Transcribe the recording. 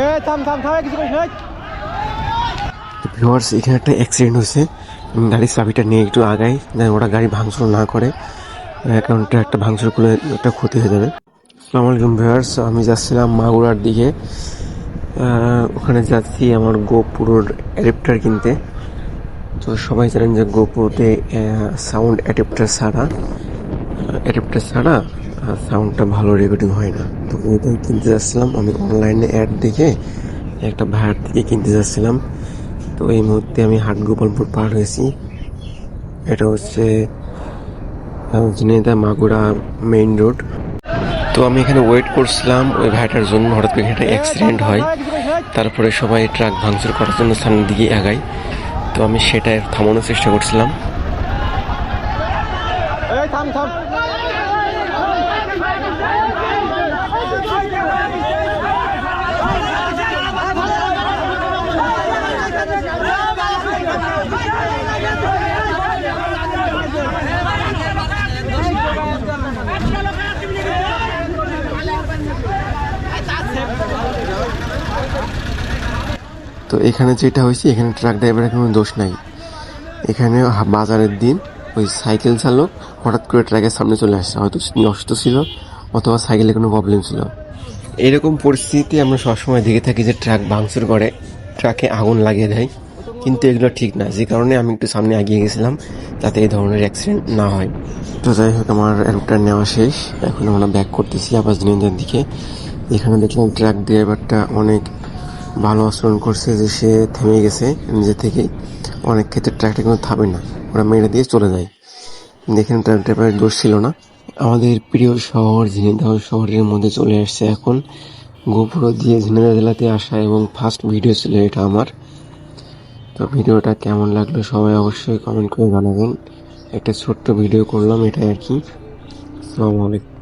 এ viewers এখানে একটা accident হয়েছে। গাড়ির চাবিটা নিয়ে একটু আগাই যেন ওরা গাড়ি ভাঙচুর না করে। কারণ একটা ভাঙচুর করলে একটা ক্ষতি হয়ে যাবে। আসসালামু আলাইকুম ভিউয়ার্স আমি যাচ্ছিলাম মাগুরার দিকে। ওখানে যাচ্ছি আমার গোপুরোর অ্যাডাপ্টার কিনতে। তো সবাই জানেন যে গোপুরোতে সাউন্ড অ্যাডাপ্টার ছাড়া অ্যাডাপ্টার ছাড়া সাউন্ডটা ভালো রেকর্ডিং হয় না। তো ওইটাই কিনতে যাচ্ছিলাম, আমি অনলাইনে অ্যাড দেখে একটা ভাড়ার থেকে কিনতে যাচ্ছিলাম। তো এই মুহূর্তে আমি হাট গোপালপুর পার হয়েছি। এটা হচ্ছে ঝিনাইদহ মাগুরা মেইন রোড তো আমি এখানে ওয়েট করছিলাম, ওই ভাইটার জন্য হঠাৎ করে এখানে অ্যাক্সিডেন্ট হয়। তারপরে সবাই ট্রাক ভাঙচুর করার জন্য সামনের দিকে আগায়। তো আমি সেটা থামানোর চেষ্টা করছিলাম। থাম থাম। তো এখানে যেটা হয়েছে, এখানে ট্রাক ড্রাইভারের কোনো দোষ নাই। এখানে বাজারের দিন ওই সাইকেল চালক হঠাৎ করে ট্রাকের সামনে চলে আসছে হয়তো অসুস্থ ছিল অথবা সাইকেলে কোনো প্রবলেম ছিল। এরকম পরিস্থিতি আমরা সবসময় দেখে থাকি যে ট্রাক ভাঙচুর করে ট্রাকে আগুন লাগিয়ে দেয়। কিন্তু এগুলো ঠিক না। যে কারণে আমি একটু সামনে এগিয়ে গেছিলাম, যাতে এই ধরনের অ্যাক্সিডেন্ট না হয়। তো যাই হোক, আমার অ্যারোপ্টার নেওয়া শেষ। এখন আমরা ব্যাক করতেছি আবার জিনিসের দিকে। এখানে দেখলাম ট্রাক ড্রাইভারটা অনেক ভালো আচরণ করছে যে সে থেমে গেছে নিজে থেকেই। অনেক ক্ষেত্রে ট্রাকটা কিন্তু থামে না। ওরা মেরে দিয়ে চলে যায়। দেখেন, ট্রাক ড্রাইভারের দোষ ছিল না। আমাদের প্রিয় শহর, ঝিনাইদহ শহরের মধ্যে চলে আসছে এখন। গোপুর দিয়ে ঝিনাইদহ জেলাতে আসা এবং ফার্স্ট ভিডিও ছিল এটা আমার। তো ভিডিওটা কেমন লাগল সবাই অবশ্যই কমেন্ট করে জানাবেন। একটা ছোট্ট ভিডিও করলাম এটাই আর কি। আসসালামু আলাইকুম।